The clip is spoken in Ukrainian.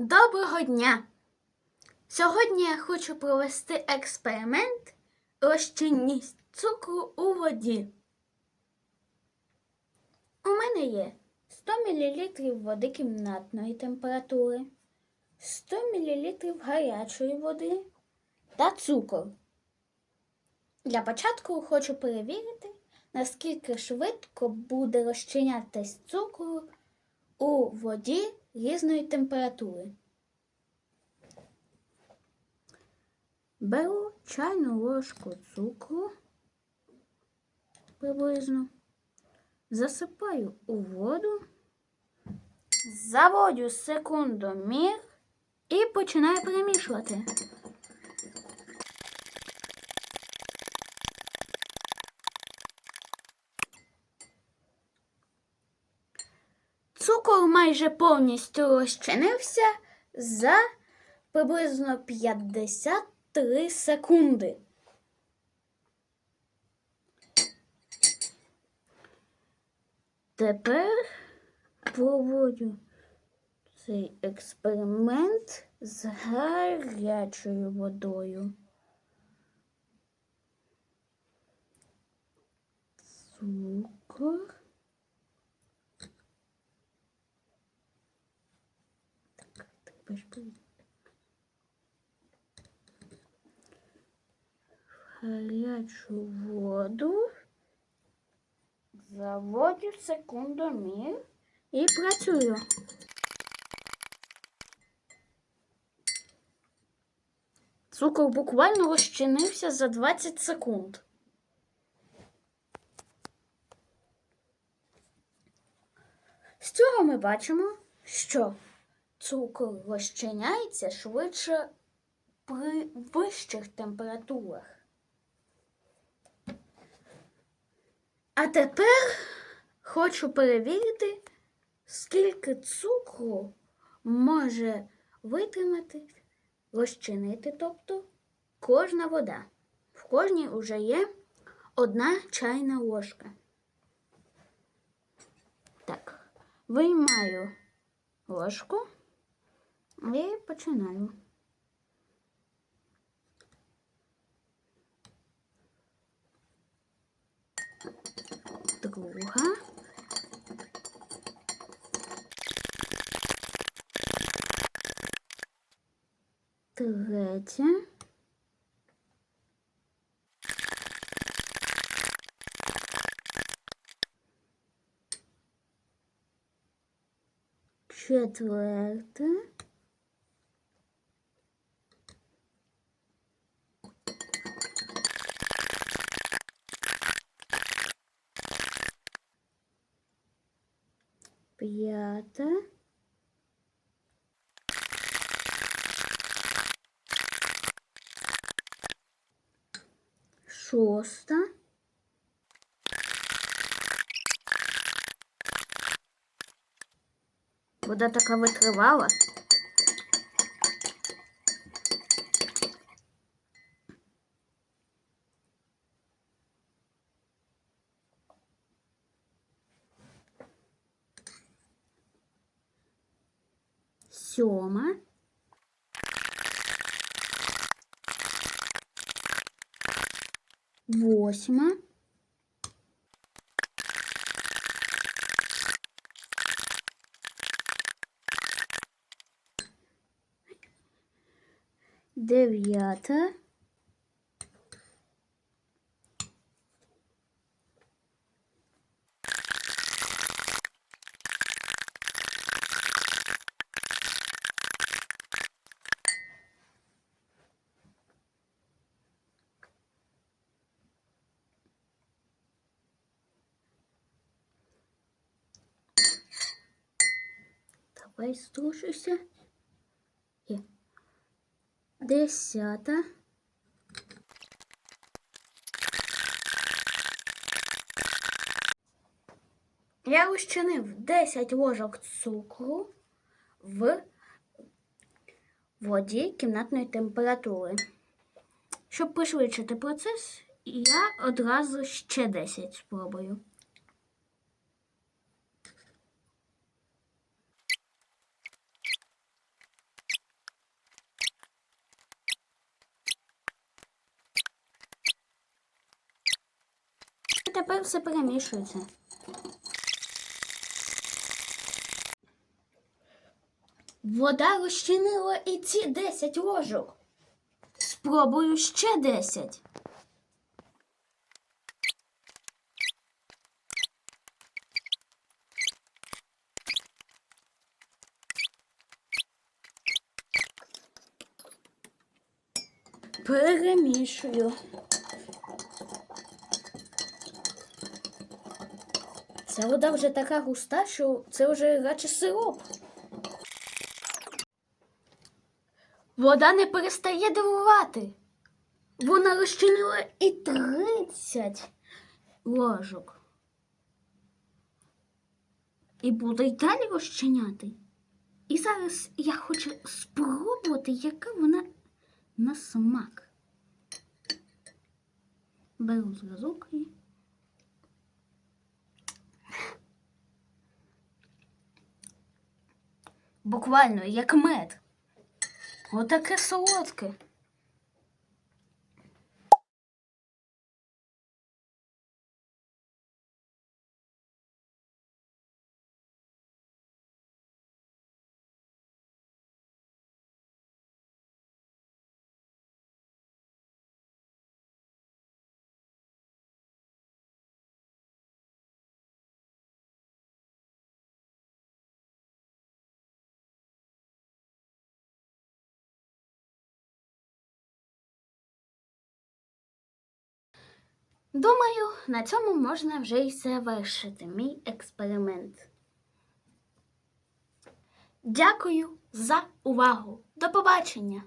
Доброго дня! Сьогодні я хочу провести експеримент розчинність цукру у воді. У мене є 100 мл води кімнатної температури, 100 мл гарячої води та цукор. Для початку хочу перевірити, наскільки швидко буде розчинятись цукру у воді різної температури. Беру чайну ложку цукру приблизно, засипаю у воду, заводю секундомір і починаю перемішувати. Цукор майже повністю розчинився за приблизно 53 секунди. Тепер проводжу цей експеримент з гарячою водою. Цукор. Тепер в гарячу воду заводю секундомір і працюю. Цукор буквально розчинився за 20 секунд. З цього ми бачимо, що цукор розчиняється швидше при вищих температурах. А тепер хочу перевірити, скільки цукру може витримати, розчинити, тобто кожна вода. В кожній вже є одна чайна ложка. Так, виймаю ложку і починаю. Друга. Третя. Четверта. П'ята. Шоста. Вода така витривала. Сьома. Восьма. Дев'ята. Давай струшуся. Є. Десята. Я розчинив 10 ложок цукру в воді кімнатної температури. Щоб пришвидшити процес, я одразу ще 10 спробую. Тепер все перемішується. Вода розчинила і ці 10 ложок. Спробую ще 10. Перемішую. Ця вода вже така густа, що це вже радше сироп. Вода не перестає дивувати. Вона розчинила і 30 ложок. І буде й далі розчиняти. І зараз я хочу спробувати, яка вона на смак. Беру зразок і. Буквально як мед. Отаке солодке. Думаю, на цьому можна вже й завершити мій експеримент. Дякую за увагу. До побачення!